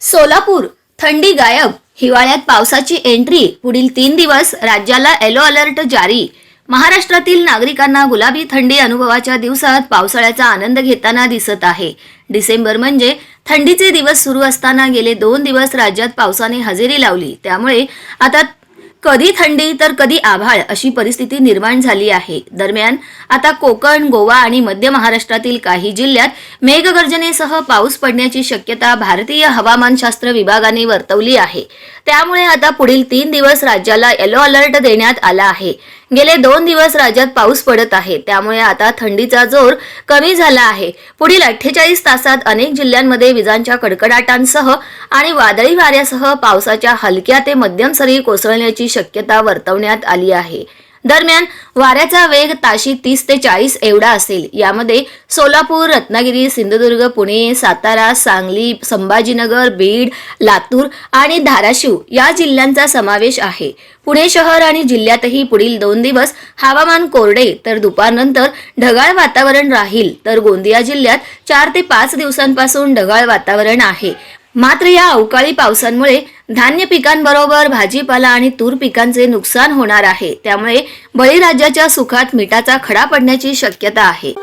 सोलापूर थंडी गायब. हिवाळ्यात पावसाची एंट्री पुढील तीन दिवस राज्याला येलो अलर्ट जारी. महाराष्ट्रातील नागरिकांना गुलाबी थंडी अनुभवाच्या दिवसात पावसाळ्याचा आनंद घेताना दिसत आहे. डिसेंबर म्हणजे थंडीचे दिवस सुरू असताना गेले दोन दिवस राज्यात पावसाने हजेरी लावली. त्यामुळे आता कधी थंडी तर कधी आभाळ अशी परिस्थिती निर्माण झाली आहे. दरम्यान आता कोकण गोवा आणि मध्य महाराष्ट्रातील काही जिल्ह्यात मेघगर्जनेसह पाऊस पडण्याची शक्यता भारतीय हवामानशास्त्र विभागाने वर्तवली आहे. त्यामुळे आता पुढील तीन दिवस राज्याला येलो अलर्ट देण्यात आला आहे. गेले दोन दिवस राज्यात पाऊस पडत आहे. त्यामुळे आता थंडीचा जोर कमी झाला आहे. पुढील अठ्ठेचाळीस तासात अनेक जिल्ह्यांमध्ये विजांच्या कडकडाटांसह आणि वादळी वाऱ्यासह पावसाच्या हलक्या ते मध्यम सरी कोसळण्याची शक्यता वर्तवण्यात आली आहे. दरम्यान वाऱ्याचा वेग ताशी तीस ते चाळीस एवढा असेल. यामध्ये सोलापूर रत्नागिरी सिंधुदुर्ग पुणे सातारा सांगली संभाजीनगर बीड लातूर आणि धाराशिव या जिल्ह्यांचा समावेश आहे. पुणे शहर आणि जिल्ह्यातही पुढील दोन दिवस हवामान कोरडे तर दुपारनंतर ढगाळ वातावरण राहील तर गोंदिया जिल्ह्यात चार ते पाच दिवसांपासून ढगाळ वातावरण आहे. मात्र या अवकाळी पावसांमुळे धान्य पिकांबरोबर भाजीपाला आणि तूर पिकांचे नुकसान होणार आहे. त्यामुळे बळीराजाच्या सुखात मिठाचा खडा पडण्याची शक्यता आहे.